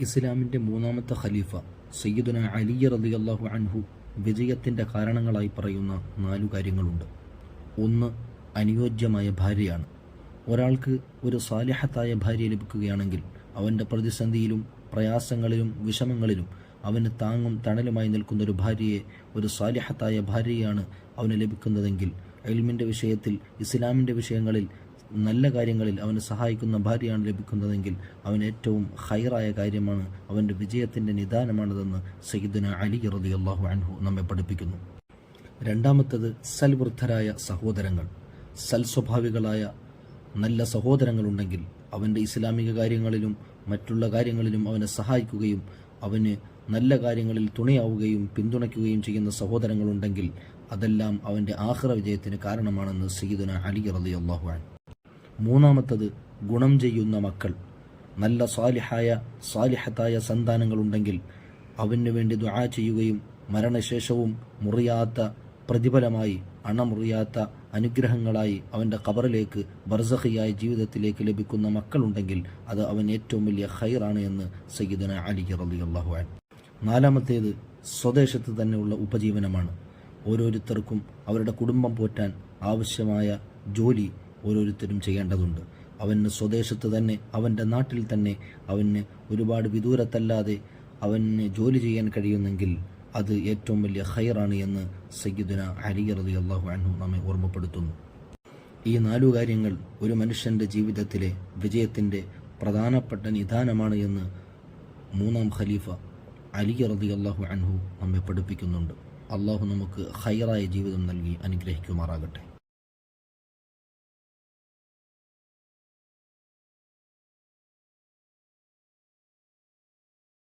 ഇസ്ലാമിന്റെ മൂന്നാമത്തെ ഖലീഫ സയ്യിദുന അലി റളിയല്ലാഹു അൻഹു വിജയത്തിന്റെ കാരണങ്ങളായി പറയുന്ന നാലു കാര്യങ്ങളുണ്ട്. ഒന്ന് അനുയോജ്യമായ ഭാര്യയാണ്. ഒരാൾക്ക് ഒരു സാലിഹത്തായ ഭാര്യ ലഭിക്കുകയാണെങ്കിൽ അവന്റെ പ്രതിസന്ധിയിലും പ്രയാസങ്ങളിലും വിഷമങ്ങളിലും അവന് താങ്ങും തണലുമായി നിൽക്കുന്ന ഒരു ഭാര്യയെ ഒരു സാലിഹത്തായ ഭാര്യയാണ് അവന് ലഭിക്കുന്നതെങ്കിൽ എൽമിന്റെ വിഷയത്തിൽ ഇസ്ലാമിന്റെ വിഷയങ്ങളിൽ നല്ല കാര്യങ്ങളിൽ അവന് സഹായിക്കുന്ന ഭാര്യയാണ് ലഭിക്കുന്നതെങ്കിൽ അവൻ ഏറ്റവും ഹൈറായ കാര്യമാണ് അവന്റെ വിജയത്തിന്റെ നിദാനമാണതെന്ന് സയ്യിദുന അലി റളിയല്ലാഹു അൻഹു നമ്മെ പഠിപ്പിക്കുന്നു. രണ്ടാമത്തത് സൽവൃദ്ധരായ സഹോദരങ്ങൾ. സൽസ്വഭാവികളായ നല്ല സഹോദരങ്ങളുണ്ടെങ്കിൽ അവന്റെ ഇസ്ലാമിക കാര്യങ്ങളിലും മറ്റുള്ള കാര്യങ്ങളിലും അവനെ സഹായിക്കുകയും അവന് നല്ല കാര്യങ്ങളിൽ തുണയാവുകയും പിന്തുണയ്ക്കുകയും ചെയ്യുന്ന സഹോദരങ്ങളുണ്ടെങ്കിൽ അതെല്ലാം അവന്റെ ആഹ്റ വിജയത്തിന് കാരണമാണെന്ന് സയ്യിദുന അലി റളിയല്ലാഹു അൻഹു മൂന്നാമത്തത് ഗുണം ചെയ്യുന്ന മക്കൾ. നല്ല സാലിഹായ സാലിഹത്തായ സന്താനങ്ങളുണ്ടെങ്കിൽ അവന് വേണ്ടി ദുആ ചെയ്യുകയും മരണശേഷവും മുറിയാത്ത പ്രതിഫലമായി അണമുറിയാത്ത അനുഗ്രഹങ്ങളായി അവന്റെ കബറിലേക്ക് ബർസഹിയായ ജീവിതത്തിലേക്ക് ലഭിക്കുന്ന മക്കളുണ്ടെങ്കിൽ അത് അവൻ ഏറ്റവും വലിയ ഹൈറാണ് എന്ന് സയ്യിദന അലി റളിയല്ലാഹു അൻഹു. നാലാമത്തേത് സ്വദേശത്ത് തന്നെയുള്ള ഉപജീവനമാണ്. ഓരോരുത്തർക്കും അവരുടെ കുടുംബം പോറ്റാൻ ആവശ്യമായ ജോലി ഓരോരുത്തരും ചെയ്യേണ്ടതുണ്ട്. അവന് സ്വദേശത്ത് തന്നെ അവന്റെ നാട്ടിൽ തന്നെ അവന് ഒരുപാട് വിദൂരത്തല്ലാതെ അവന് ജോലി ചെയ്യാൻ കഴിയുന്നെങ്കിൽ അത് ഏറ്റവും വലിയ ഹൈറാണ് എന്ന് സയ്യിദുന അലി റതി അള്ളാഹു അൻഹു നമ്മെ ഓർമ്മപ്പെടുത്തുന്നു. ഈ നാലു കാര്യങ്ങൾ ഒരു മനുഷ്യന്റെ ജീവിതത്തിലെ വിജയത്തിന്റെ പ്രധാനപ്പെട്ട നിദാനമാണ് എന്ന് മൂന്നാം ഖലീഫ അലി റതി അള്ളാഹു അൻഹു നമ്മെ പഠിപ്പിക്കുന്നുണ്ട്. അള്ളാഹു നമുക്ക് ഹൈറായ ജീവിതം നൽകി അനുഗ്രഹിക്കുമാറാകട്ടെ.